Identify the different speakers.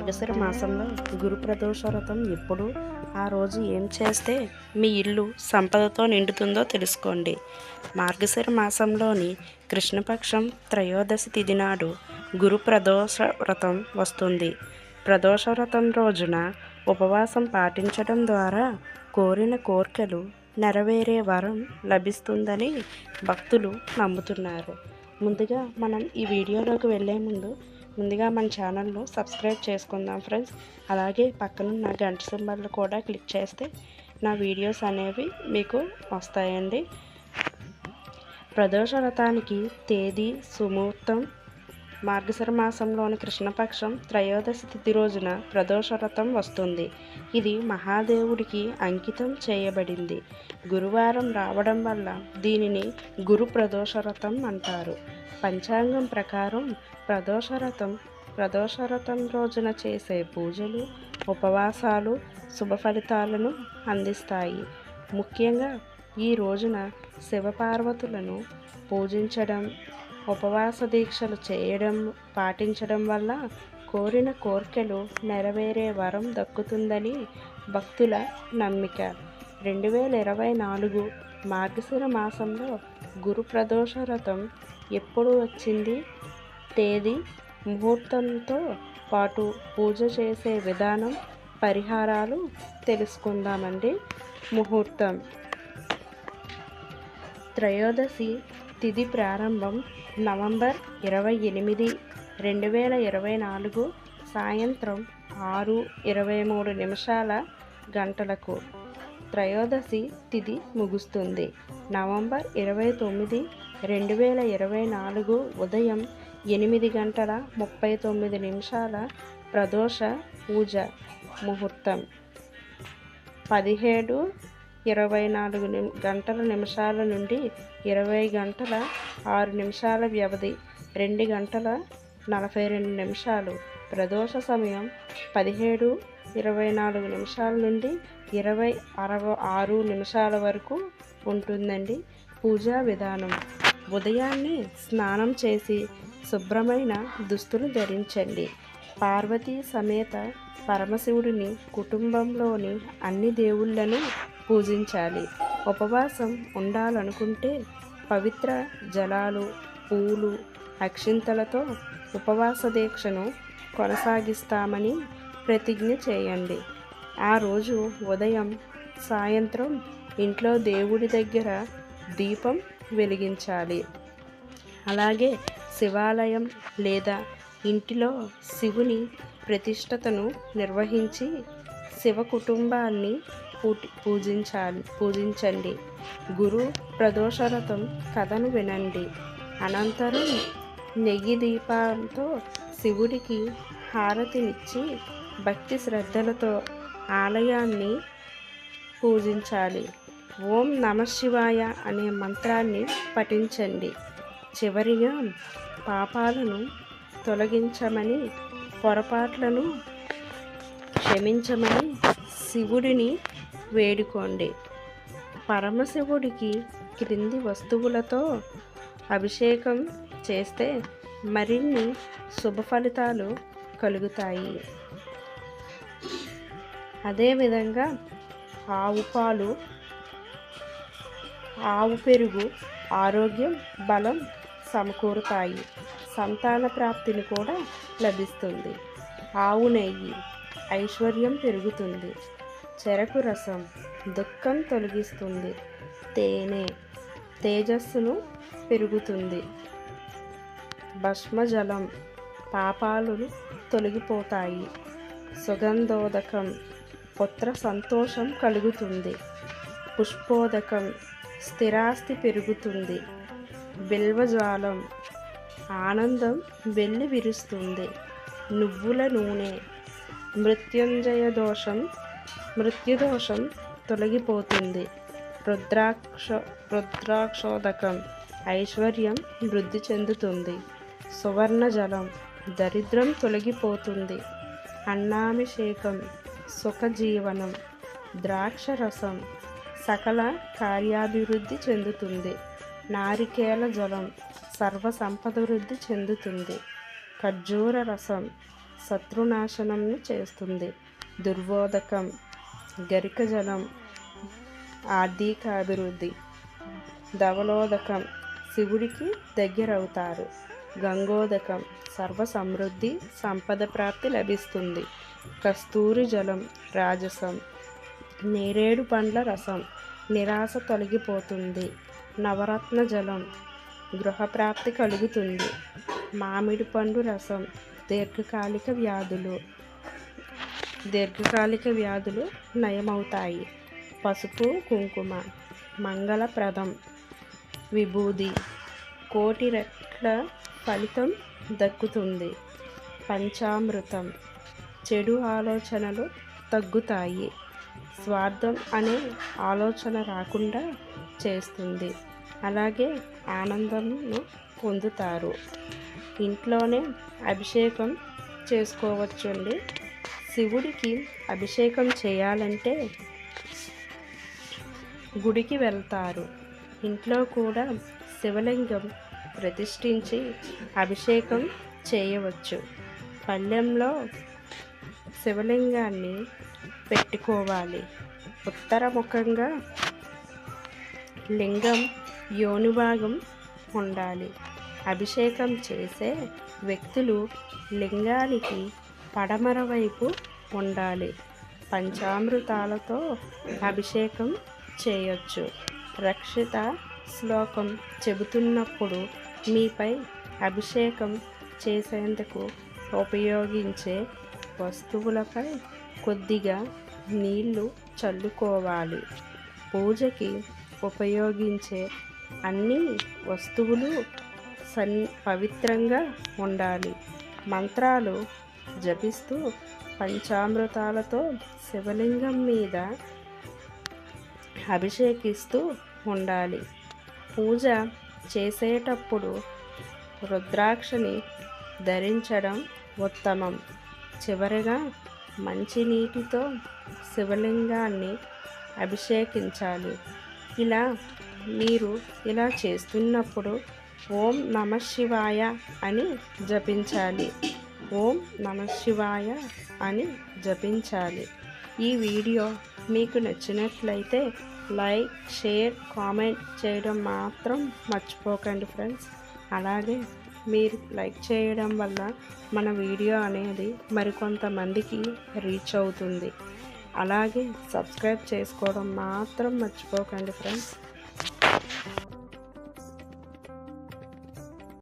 Speaker 1: మార్గశిర మాసంలో గురు ప్రదోష వ్రతం ఎప్పుడు? ఆ రోజు ఏం చేస్తే మీ ఇల్లు సంపదతో నిండుతుందో తెలుసుకోండి. మార్గశిర మాసంలోని కృష్ణపక్షం త్రయోదశి తిథి నాడు గురు ప్రదోష వ్రతం వస్తుంది. ప్రదోష వ్రతం రోజున ఉపవాసం పాటించడం ద్వారా కోరిన కోర్కెలు నెరవేరే వరం లభిస్తుందని భక్తులు నమ్ముతున్నారు. ముందుగా మనం ఈ వీడియోలోకి వెళ్ళే ముందు ముందుగా మన ఛానల్ను సబ్స్క్రైబ్ చేసుకుందాం ఫ్రెండ్స్. అలాగే పక్కనున్న గంట సింబల్ కూడా క్లిక్ చేస్తే నా వీడియోస్ అనేవి మీకు వస్తాయండి. ప్రదోష వ్రతానికి తేదీ సుముహూర్తం మార్గశర మాసంలోని కృష్ణపక్షం త్రయోదశి తిథి రోజున ప్రదోష వ్రతం వస్తుంది. ఇది మహాదేవుడికి అంకితం చేయబడింది. గురువారం రావడం వల్ల దీనిని గురు ప్రదోష వ్రతం అంటారు. పంచాంగం ప్రకారం ప్రదోష ప్రదోషరథం ప్రదోష రోజున చేసే పూజలు ఉపవాసాలు శుభ ఫలితాలను అందిస్తాయి. ముఖ్యంగా ఈ రోజున శివపార్వతులను పూజించడం ఉపవాస దీక్షలు చేయడం పాటించడం వల్ల కోరిన కోర్కెలు నెరవేరే వరం దక్కుతుందని భక్తుల నమ్మిక. రెండు వేల ఇరవై నాలుగు మార్గశిర మాసంలో గురు ప్రదోష రథం ఎప్పుడు వచ్చింది? తేదీ ముహూర్తంతో పాటు పూజ చేసే విధానం పరిహారాలు తెలుసుకుందామండి. ముహూర్తం. త్రయోదశి తిథి ప్రారంభం నవంబర్ ఇరవై ఎనిమిది రెండు వేల ఇరవై నాలుగు సాయంత్రం ఆరు ఇరవై మూడు నిమిషాల గంటలకు. త్రయోదశి తిథి ముగుస్తుంది. నవంబర్ ఇరవై తొమ్మిది రెండు వేల ఇరవై నాలుగు ఉదయం ఎనిమిది గంటల ముప్పై తొమ్మిది నిమిషాల ప్రదోష పూజ ముహూర్తం. పదిహేడు ఇరవై నాలుగు నిమ్ గంటల నిమిషాల నుండి ఇరవై గంటల ఆరు నిమిషాల వ్యవధి రెండు గంటల నలభై రెండు నిమిషాలు. ప్రదోష సమయం పదిహేడు ఇరవై నాలుగు నిమిషాల నుండి ఇరవై అరవై ఆరు నిమిషాల వరకు ఉంటుందండి పూజా విధానం. ఉదయాన్నే స్నానం చేసి శుభ్రమైన దుస్తులు ధరించండి. పార్వతీ సమేత పరమశివుడిని కుటుంబంలోని అన్ని దేవుళ్ళను పూజించాలి. ఉపవాసం ఉండాలనుకుంటే పవిత్ర జలాలు పూలు అక్షింతలతో ఉపవాస దీక్షను కొనసాగిస్తామని ప్రతిజ్ఞ చేయండి. ఆ రోజు ఉదయం సాయంత్రం ఇంట్లో దేవుడి దగ్గర దీపం వెలిగించాలి. అలాగే శివాలయం లేదా ఇంటిలో శివుని ప్రతిష్టతను నిర్వహించి శివ కుటుంబాన్ని పూజించాలి పూజించండి. గురు ప్రదోషరథం కథను వినండి. అనంతరం నెయ్యి దీపంతో శివుడికి హారతినిచ్చి భక్తి శ్రద్ధలతో ఆలయాన్ని పూజించాలి. ఓం నమ శివాయ అనే మంత్రాన్ని పఠించండి. చివరిగా పాపాలను తొలగించమని పొరపాట్లను క్షమించమని శివుడిని వేడుకోండి. పరమశివుడికి క్రింది వస్తువులతో అభిషేకం చేస్తే మరిన్ని శుభ ఫలితాలు కలుగుతాయి. అదేవిధంగా ఆవు పాలు ఆవు పెరుగు ఆరోగ్యం బలం సమకూరుతాయి. సంతాన ప్రాప్తిని కూడా లభిస్తుంది. ఆవు నెయ్యి ఐశ్వర్యం పెరుగుతుంది. చెరకు రసం దుఃఖం తొలగిస్తుంది. తేనె తేజస్సును పెరుగుతుంది. భస్మజలం పాపాలు తొలగిపోతాయి. సుగంధోదకం పుత్ర సంతోషం కలుగుతుంది. పుష్పోదకం స్థిరాస్తి పెరుగుతుంది. బిల్వజ్వాలం ఆనందం వెళ్ళి విరుస్తుంది. నువ్వుల నూనె. మృత్యుంజయ దోషం మృత్యుదోషం తొలగిపోతుంది. రుద్రాక్ష రుద్రాక్షోదకం. ఐశ్వర్యం వృద్ధి చెందుతుంది. సువర్ణ జలం దరిద్రం తొలగిపోతుంది. అన్నాభిషేకం సుఖజీవనం ద్రాక్ష రసం సకల కార్యాభివృద్ధి చెందుతుంది. నారికేల జలం సర్వ సంపద వృద్ధి చెందుతుంది. ఖర్జూర రసం శత్రునాశనంను చేస్తుంది. దుర్వోదకం గరిక జలం ఆర్థిక అభివృద్ధి ధవలోదకం శివుడికి దగ్గరవుతారు. గంగోదకం సర్వ సమృద్ధి సంపద ప్రాప్తి లభిస్తుంది. కస్తూరి జలం రాజసం నేరేడు పండ్ల రసం నిరాశ తొలగిపోతుంది. నవరత్న జలం గృహప్రాప్తి కలుగుతుంది. మామిడి పండు రసం దీర్ఘకాలిక వ్యాధులు దీర్ఘకాలిక వ్యాధులు నయమవుతాయి. పసుపు కుంకుమ మంగళప్రదం విభూది కోటి రెట్ల ఫలితం దక్కుతుంది. పంచామృతం చెడు ఆలోచనలు తగ్గుతాయి. స్వార్థం అనే ఆలోచన రాకుండా చేస్తుంది. అలాగే ఆనందంను పొందుతారు. ఇంట్లోనే అభిషేకం చేసుకోవచ్చండి. శివుడికి అభిషేకం చేయాలంటే గుడికి వెళ్తారు. ఇంట్లో కూడా శివలింగం ప్రతిష్ఠించి అభిషేకం చేయవచ్చు. పళ్ళెంలో శివలింగాన్ని పెట్టుకోవాలి. ఉత్తరముఖంగా లింగం యోనిభాగం ఉండాలి. అభిషేకం చేసే వ్యక్తులు లింగానికి పడమర వైపు ఉండాలి. పంచామృతాలతో అభిషేకం చేయొచ్చు. రక్షిత శ్లోకం చెబుతున్నప్పుడు మీపై అభిషేకం చేసేందుకు ఉపయోగించే వస్తువులపై కొద్దిగా నీళ్ళు చల్లుకోవాలి. పూజకి ఉపయోగించే అన్ని వస్తువులు సన్ పవిత్రంగా ఉండాలి. మంత్రాలు జపిస్తూ పంచామృతాలతో శివలింగం మీద అభిషేకిస్తూ ఉండాలి. పూజ చేసేటప్పుడు రుద్రాక్షని ధరించడం ఉత్తమం. చివరిగా మంచినీటితో శివలింగాన్ని అభిషేకించాలి. ఇలా మీరు ఇలా చేస్తున్నప్పుడు ఓం నమ శివాయ అని జపించాలి. ఓం నమ శివాయ అని జపించాలి. ఈ వీడియో మీకు నచ్చినట్లయితే లైక్ షేర్ కామెంట్ చేయడం మాత్రం మర్చిపోకండి ఫ్రెండ్స్. అలాగే మీరు లైక్ చేయడం వల్ల మన వీడియో అనేది మరికొంతమందికి రీచ్ అవుతుంది. అలాగే సబ్స్క్రైబ్ చేసుకోవడం మాత్రం మర్చిపోకండి ఫ్రెండ్స్.